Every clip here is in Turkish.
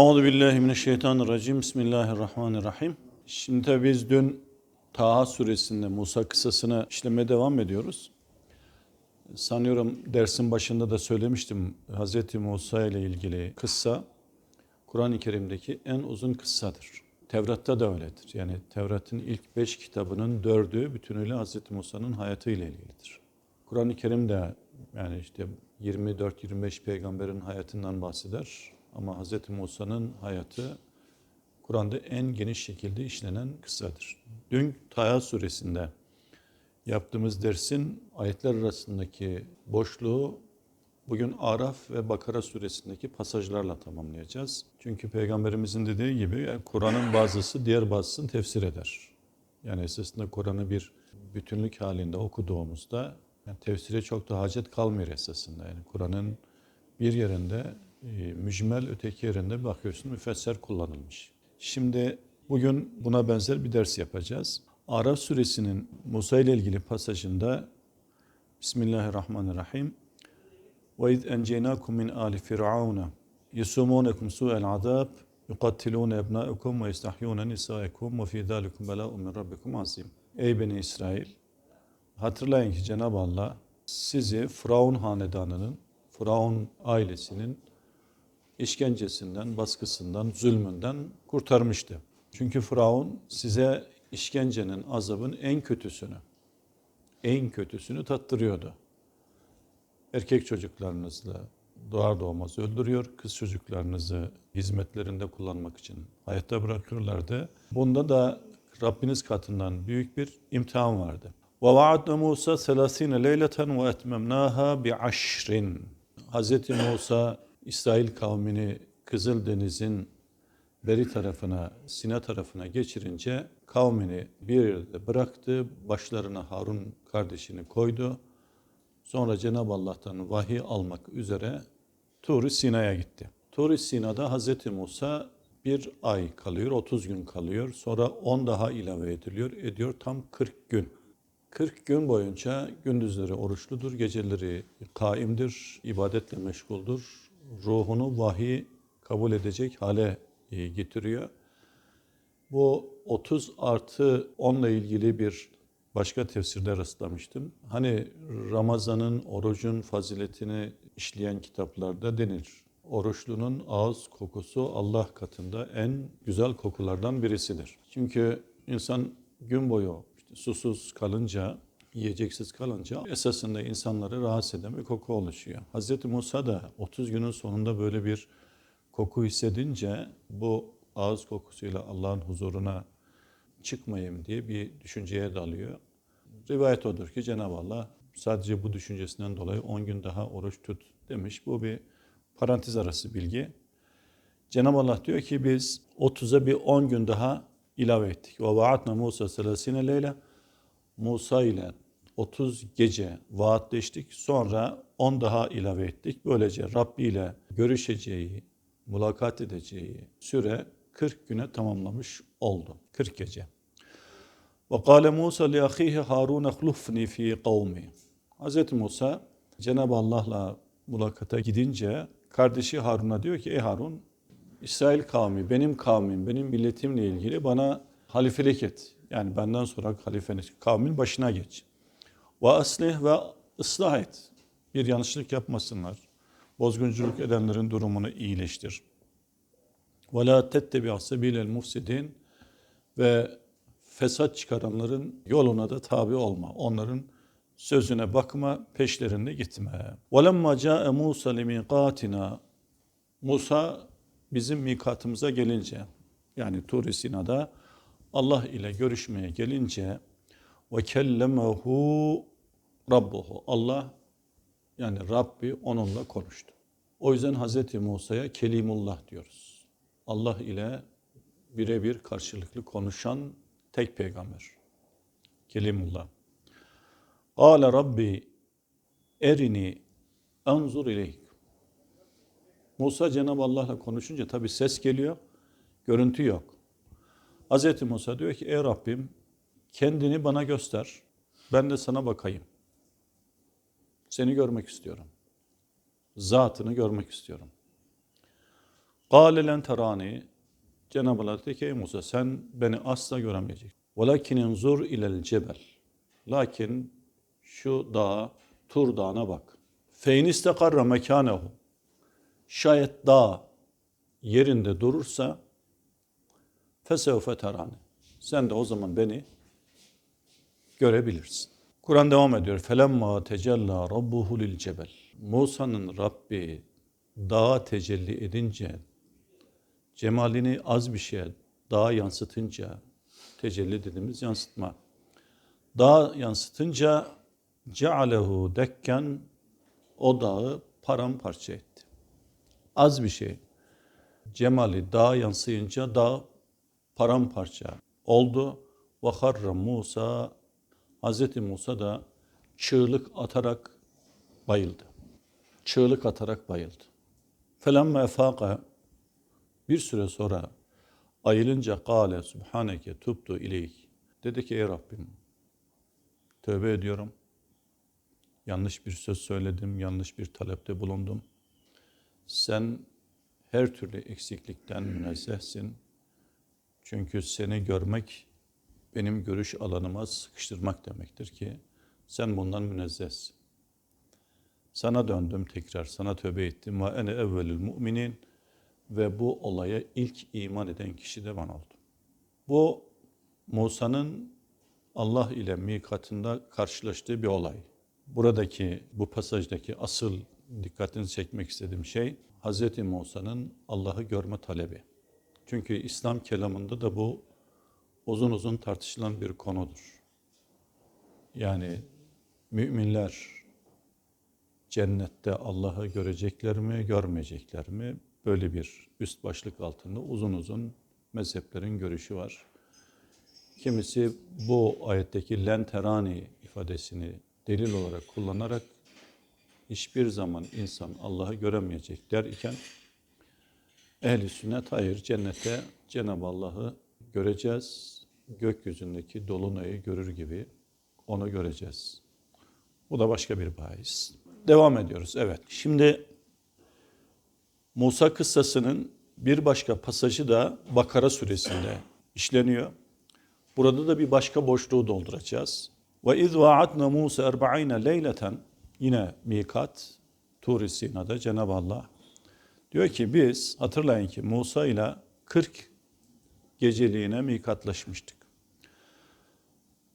Euzu billahi mineşşeytanirracim. Bismillahirrahmanirrahim. Şimdi tabii biz dün Taha suresinde Musa kıssasını işlemeye devam ediyoruz. Sanıyorum dersin başında da söylemiştim. Hazreti Musa ile ilgili kıssa Kur'an-ı Kerim'deki en uzun kıssadır. Tevrat'ta da öyledir. Yani Tevrat'ın ilk beş kitabının dördü bütünüyle Hazreti Musa'nın hayatıyla ilgilidir. Kur'an-ı Kerim de yani işte 24-25 peygamberin hayatından bahseder. Ama Hz. Musa'nın hayatı Kur'an'da en geniş şekilde işlenen kıssadır. Dün Taha suresinde yaptığımız dersin ayetler arasındaki boşluğu bugün Araf ve Bakara suresindeki pasajlarla tamamlayacağız. Çünkü Peygamberimizin dediği gibi yani Kur'an'ın bazısı diğer bazısını tefsir eder. Yani esasında Kur'an'ı bir bütünlük halinde okuduğumuzda yani tefsire çok da hacet kalmıyor esasında. Yani Kur'an'ın bir yerinde mücmel öteki yerinde bakıyorsun müfesser kullanılmış. Şimdi bugün buna benzer bir ders yapacağız. Araf suresinin Musa ile ilgili pasajında Bismillahirrahmanirrahim. Ve iz enceynakum min ali firavuna yusumunukum su'el azab yuqattilun ebnaukum ve yastahyun nisaikum ve fi zalikum bela'un min rabbikum azim. Ey beni İsrail hatırlayın ki Cenab-ı Allah sizi Firavun hanedanının, Firavun ailesinin işkencesinden, baskısından, zulmünden kurtarmıştı. Çünkü Firavun size işkencenin, azabın en kötüsünü, en kötüsünü tattırıyordu. Erkek çocuklarınızla doğar doğmaz öldürüyor, kız çocuklarınızı hizmetlerinde kullanmak için hayatta bırakırlardı. Bunda da Rabbiniz katından büyük bir imtihan vardı. وَوَعَدْنَا مُوسَى ثَلَاثِينَ لَيْلَةً وَاَتْمَمْنَاهَا بِعَشْرٍ Hz. Musa İsrail kavmini Kızıldeniz'in beri tarafına, Sina tarafına geçirince kavmini bir yerde bıraktı, başlarına Harun kardeşini koydu. Sonra Cenab-ı Allah'tan vahiy almak üzere Tur-i Sina'ya gitti. Tur-i Sina'da Hz. Musa bir ay kalıyor, 30 gün kalıyor. Sonra 10 daha ilave ediliyor, ediyor tam 40 gün. 40 gün boyunca gündüzleri oruçludur, geceleri kaimdir, ibadetle meşguldür. Ruhunu vahiy kabul edecek hale e, getiriyor. Bu 30 artı 10 ile ilgili bir başka tefsirde rastlamıştım. Hani Ramazan'ın, orucun faziletini işleyen kitaplarda denir. Oruçlunun ağız kokusu Allah katında en güzel kokulardan birisidir. Çünkü insan gün boyu işte susuz kalınca, yiyeceksiz kalınca esasında insanları rahatsız eden bir koku oluşuyor. Hz. Musa da 30 günün sonunda böyle bir koku hissedince bu ağız kokusuyla Allah'ın huzuruna çıkmayayım diye bir düşünceye dalıyor. Rivayet odur ki Cenab-ı Allah sadece bu düşüncesinden dolayı 10 gün daha oruç tut demiş. Bu bir parantez arası bilgi. Cenab-ı Allah diyor ki biz 30'a bir 10 gün daha ilave ettik. Ve vaatna Musa selasine leyle Musa ile 30 gece vaatleştik. Sonra 10 daha ilave ettik. Böylece Rabbi ile görüşeceği, mulakat edeceği süre 40 güne tamamlamış oldu. 40 gece. Ve kâle Musa li ahihi Harun ehlufni fi kavmi. Hz. Musa Cenab-ı Allah'la mulakata gidince kardeşi Harun'a diyor ki ey Harun İsrail kavmi, benim kavmim, benim milletimle ilgili bana halifelik et. Yani benden sonra halifenin kavmin başına geç. Ve aslih ve ıslah et. Bir yanlışlık yapmasınlar. Bozgunculuk edenlerin durumunu iyileştir. Ve la tettebi sebilel mufsidin ve fesat çıkaranların yoluna da tabi olma. Onların sözüne bakma, peşlerinde gitme. وَلَمَّا جَاءَ مُوسَى لِمِيقَاتِنَا Musa bizim mikatımıza gelince, yani Tur-i Sina'da Allah ile görüşmeye gelince ve kellemehu rabbuhu. Allah yani Rabbi onunla konuştu. O yüzden Hz. Musa'ya Kelimullah diyoruz. Allah ile birebir karşılıklı konuşan tek peygamber. Kelimullah. Kâle Rabbi erini anzur ileyk. Musa Cenab-ı Allah'la konuşunca tabi ses geliyor, görüntü yok. Hz. Musa diyor ki ey Rabbim kendini bana göster, ben de sana bakayım. Seni görmek istiyorum. Zatını görmek istiyorum. Kâle len terani. Cenab-ı Allah dedi ki ey Musa sen beni asla göremeyeceksin. Velakin inzur ilel cebel. Lakin şu dağa, Tur dağına bak. Fein istekarra mekânehu. Şayet dağ yerinde durursa fesevfe terani. Sen de o zaman beni görebilirsin. Kur'an devam ediyor. Felemma tecella rabbuhu lil cebel. Musa'nın Rabbi dağa tecelli edince cemalini az bir şeye dağa yansıtınca tecelli dediğimiz yansıtma. Dağa yansıtınca cealehu dekken o dağı paramparça etti. Az bir şey. Cemali dağa yansıyınca dağ paramparça oldu. Ve harra Musa Hz. Musa da çığlık atarak bayıldı. Çığlık atarak bayıldı. Felemme efaka bir süre sonra ayılınca kâle subhaneke tubtu ileyk. Dedi ki ey Rabbim tövbe ediyorum. Yanlış bir söz söyledim, yanlış bir talepte bulundum. Sen her türlü eksiklikten münezzehsin. Çünkü seni görmek benim görüş alanıma sıkıştırmak demektir ki sen bundan münezzehsin. Sana döndüm tekrar, sana tövbe ettim. Ve ene evvelül müminin ve bu olaya ilk iman eden kişi de ben oldum. Bu Musa'nın Allah ile mikatında karşılaştığı bir olay. Buradaki, bu pasajdaki asıl dikkatini çekmek istediğim şey Hz. Musa'nın Allah'ı görme talebi. Çünkü İslam kelamında da bu uzun uzun tartışılan bir konudur. Yani müminler cennette Allah'ı görecekler mi, görmeyecekler mi? Böyle bir üst başlık altında uzun uzun mezheplerin görüşü var. Kimisi bu ayetteki lenterani ifadesini delil olarak kullanarak hiçbir zaman insan Allah'ı göremeyecek der iken ehli sünnet hayır cennette Cenab-ı Allah'ı göreceğiz. Gökyüzündeki dolunayı görür gibi onu göreceğiz. Bu da başka bir bahis. Devam ediyoruz. Evet. Şimdi Musa kıssasının bir başka pasajı da Bakara suresinde işleniyor. Burada da bir başka boşluğu dolduracağız. Ve iz vaatna Musa 40 leyleten yine mikat Tur-i Sina'da Cenab-ı Allah diyor ki biz hatırlayın ki Musa ile 40 geceliğine mikatlaşmıştık.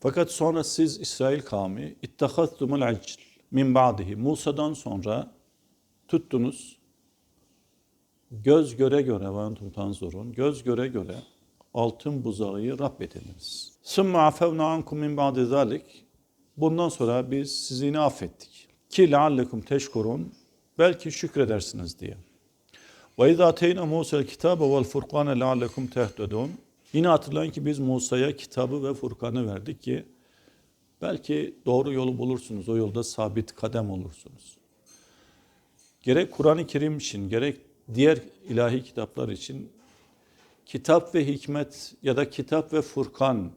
Fakat sonra siz İsrail kavmi ittehaztumul acl min ba'dihi Musa'dan sonra tuttunuz göz göre göre ve tanzurun göz göre göre altın buzağı Rab ediniz. Sümme afevna ankum min ba'di zalik bundan sonra biz sizi yine affettik. Ki leallekum teşkurun belki şükredersiniz diye. Ve izâ ateyna Musa'l kitabe vel furkane leallekum tehtedun. Yine hatırlayın ki biz Musa'ya kitabı ve Furkan'ı verdik ki belki doğru yolu bulursunuz. O yolda sabit kadem olursunuz. Gerek Kur'an-ı Kerim için gerek diğer ilahi kitaplar için kitap ve hikmet ya da kitap ve Furkan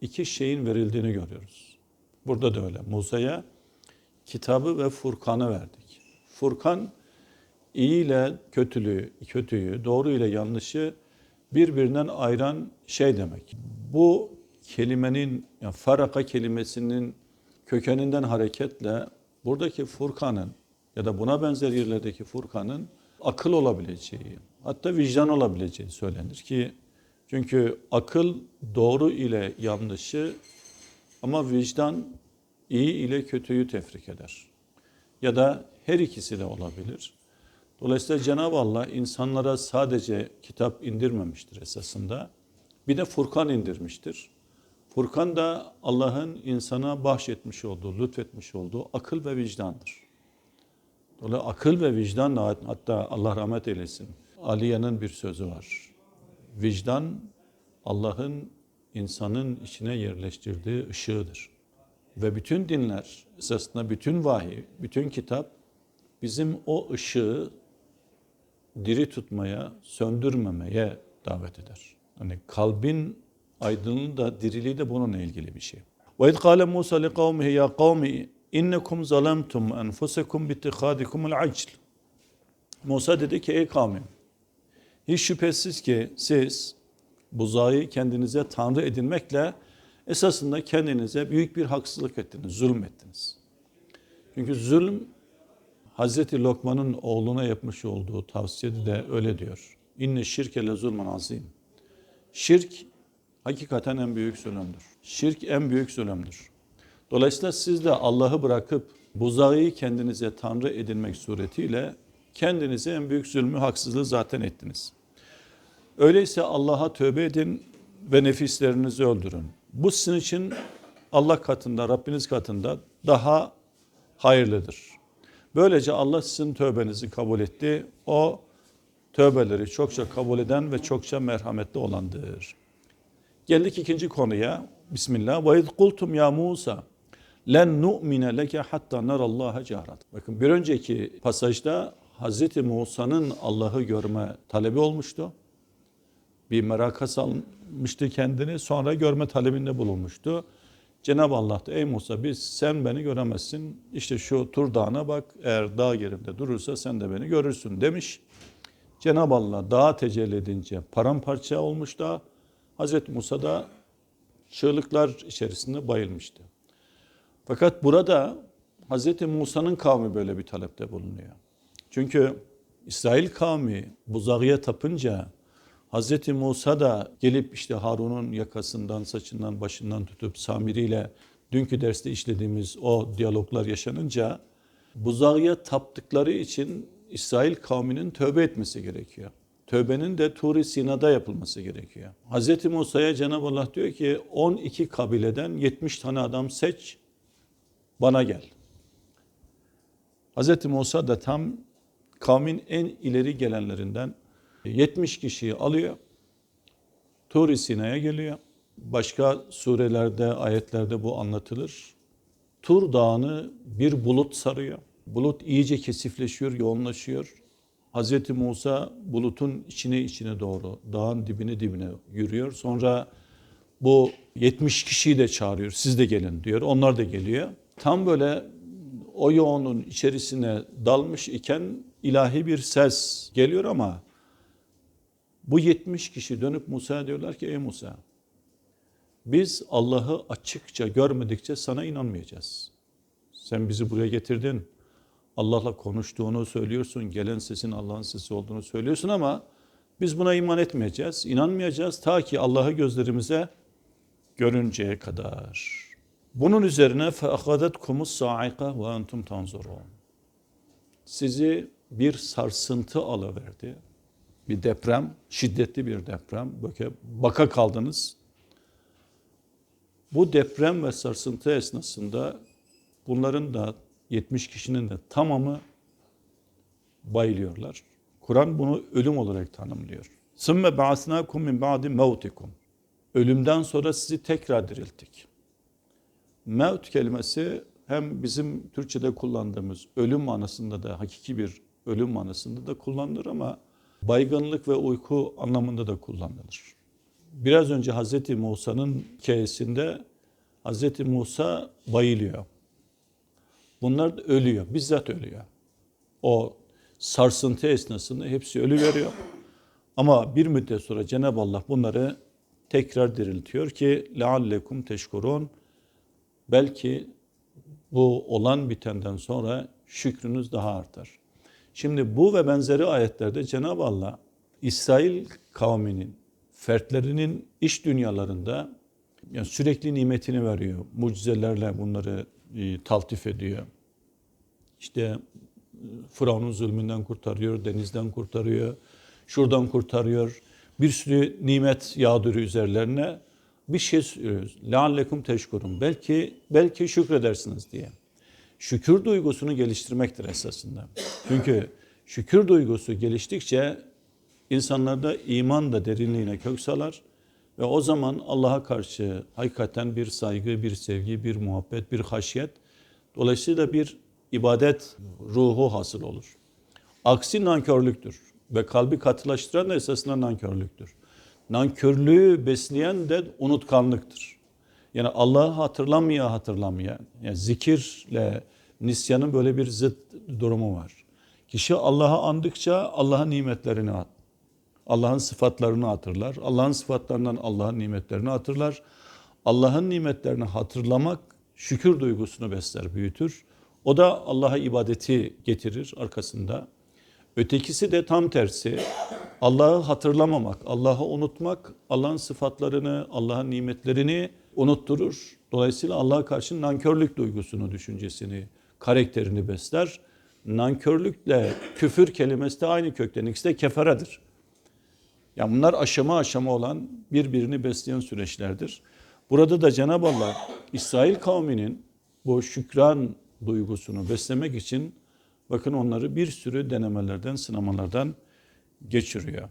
iki şeyin verildiğini görüyoruz. Burada da öyle. Musa'ya kitabı ve Furkan'ı verdik. Furkan iyi ile kötülüğü, kötüyü, doğru ile yanlışı birbirinden ayıran şey demek. Bu kelimenin, yani faraka kelimesinin kökeninden hareketle buradaki Furkan'ın ya da buna benzer yerlerdeki Furkan'ın akıl olabileceği, hatta vicdan olabileceği söylenir ki çünkü akıl doğru ile yanlışı ama vicdan iyi ile kötüyü tefrik eder. Ya da her ikisi de olabilir. Dolayısıyla Cenab-ı Allah insanlara sadece kitap indirmemiştir esasında. Bir de Furkan indirmiştir. Furkan da Allah'ın insana bahşetmiş olduğu, lütfetmiş olduğu akıl ve vicdandır. Dolayısıyla akıl ve vicdanla hatta Allah rahmet eylesin. Aliye'nin bir sözü var. Vicdan Allah'ın insanın içine yerleştirdiği ışığıdır. Ve bütün dinler, esasında bütün vahiy, bütün kitap bizim o ışığı diri tutmaya, söndürmemeye davet eder. Hani kalbin aydınlığı da diriliği de bununla ilgili bir şey. Ve iz kâle Musa li kavmihi ya kavmi innekum zalemtum enfusekum bi ittikadikumul acl. Musa dedi ki ey kavmim Hiç şüphesiz ki siz buzağı kendinize tanrı edinmekle esasında kendinize büyük bir haksızlık ettiniz, zulüm ettiniz. Çünkü zulüm Hazreti Lokman'ın oğluna yapmış olduğu tavsiyede de öyle diyor. İnne şirke le zulmen azim. Şirk hakikaten en büyük zulümdür. Şirk en büyük zulümdür. Dolayısıyla siz de Allah'ı bırakıp buzağı kendinize tanrı edinmek suretiyle kendinize en büyük zulmü, haksızlığı zaten ettiniz. Öyleyse Allah'a tövbe edin ve nefislerinizi öldürün. Bu sizin için Allah katında, Rabbiniz katında daha hayırlıdır. Böylece Allah sizin tövbenizi kabul etti. O tövbeleri çokça kabul eden ve çokça merhametli olandır. Geldik ikinci konuya. Bismillah. Ve iz kultum ya Musa len nu'mine leke hatta narallaha cahrat. Bakın bir önceki pasajda Hazreti Musa'nın Allah'ı görme talebi olmuştu. Bir meraka salmıştı kendini sonra görme talebinde bulunmuştu. Cenab-ı Allah da ey Musa biz sen beni göremezsin. İşte şu Tur Dağı'na bak eğer dağ yerinde durursa sen de beni görürsün demiş. Cenab-ı Allah dağa tecelli edince paramparça olmuş da Hazreti Musa da çığlıklar içerisinde bayılmıştı. Fakat burada Hazreti Musa'nın kavmi böyle bir talepte bulunuyor. Çünkü İsrail kavmi buzağıya tapınca Hazreti Musa da gelip işte Harun'un yakasından, saçından, başından tutup Samiri ile dünkü derste işlediğimiz o diyaloglar yaşanınca buzağıya taptıkları için İsrail kavminin tövbe etmesi gerekiyor. Tövbenin de Tur-i Sina'da yapılması gerekiyor. Hz. Musa'ya Cenab-ı Allah diyor ki 12 kabileden 70 tane adam seç bana gel. Hz. Musa da tam kavmin en ileri gelenlerinden 70 kişiyi alıyor. Tur-i Sina'ya geliyor. Başka surelerde, ayetlerde bu anlatılır. Tur Dağı'nı bir bulut sarıyor. Bulut iyice kesifleşiyor, yoğunlaşıyor. Hz. Musa bulutun içine içine doğru, dağın dibine dibine yürüyor. Sonra bu 70 kişiyi de çağırıyor. Siz de gelin diyor. Onlar da geliyor. Tam böyle o yoğunun içerisine dalmış iken ilahi bir ses geliyor ama bu 70 kişi dönüp Musa'ya diyorlar ki ey Musa biz Allah'ı açıkça görmedikçe sana inanmayacağız. Sen bizi buraya getirdin. Allah'la konuştuğunu söylüyorsun. Gelen sesin Allah'ın sesi olduğunu söylüyorsun ama biz buna iman etmeyeceğiz. inanmayacağız ta ki Allah'ı gözlerimize görünceye kadar. Bunun üzerine فَاَخَذَتْكُمُ السَّاعِقَ وَاَنْتُمْ تَنْظُرُونَ Sizi bir sarsıntı alıverdi. bir deprem, şiddetli bir deprem. Böyle baka kaldınız. Bu deprem ve sarsıntı esnasında bunların da 70 kişinin de tamamı bayılıyorlar. Kur'an bunu ölüm olarak tanımlıyor. Sümme ba'asnakum min ba'di mevtikum. Ölümden sonra sizi tekrar dirilttik. Mevt kelimesi hem bizim Türkçe'de kullandığımız ölüm manasında da hakiki bir ölüm manasında da kullanılır ama baygınlık ve uyku anlamında da kullanılır. Biraz önce Hazreti Musa'nın hikayesinde Hazreti Musa bayılıyor. Bunlar da ölüyor, bizzat ölüyor. O sarsıntı esnasında hepsi ölü veriyor. Ama bir müddet sonra Cenab-ı Allah bunları tekrar diriltiyor ki leallekum teşkurun belki bu olan bitenden sonra şükrünüz daha artar. Şimdi bu ve benzeri ayetlerde Cenab-ı Allah İsrail kavminin fertlerinin iş dünyalarında yani sürekli nimetini veriyor. Mucizelerle bunları e, taltif ediyor. İşte e, Firavun'un zulmünden kurtarıyor, denizden kurtarıyor, şuradan kurtarıyor. Bir sürü nimet yağdırıyor üzerlerine. Bir şey söylüyoruz. Leallekum teşkurun. Belki belki şükredersiniz diye. Şükür duygusunu geliştirmektir esasında. Çünkü şükür duygusu geliştikçe insanlarda iman da derinliğine kök salar ve o zaman Allah'a karşı hakikaten bir saygı, bir sevgi, bir muhabbet, bir haşyet dolayısıyla bir ibadet ruhu hasıl olur. Aksi nankörlüktür ve kalbi katılaştıran da esasında nankörlüktür. Nankörlüğü besleyen de unutkanlıktır. Yani Allah'ı hatırlamaya hatırlamaya, yani zikirle nisyanın böyle bir zıt durumu var. Kişi Allah'ı andıkça Allah'ın nimetlerini Allah'ın sıfatlarını hatırlar. Allah'ın sıfatlarından Allah'ın nimetlerini hatırlar. Allah'ın nimetlerini hatırlamak şükür duygusunu besler, büyütür. O da Allah'a ibadeti getirir arkasında. Ötekisi de tam tersi. Allah'ı hatırlamamak, Allah'ı unutmak, Allah'ın sıfatlarını, Allah'ın nimetlerini unutturur. Dolayısıyla Allah'a karşı nankörlük duygusunu, düşüncesini, karakterini besler. Nankörlükle küfür kelimesi de aynı kökten. İkisi de keferedir. Yani bunlar aşama aşama olan birbirini besleyen süreçlerdir. Burada da Cenab-ı Allah İsrail kavminin bu şükran duygusunu beslemek için bakın onları bir sürü denemelerden, sınamalardan geçiriyor.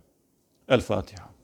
El Fatiha.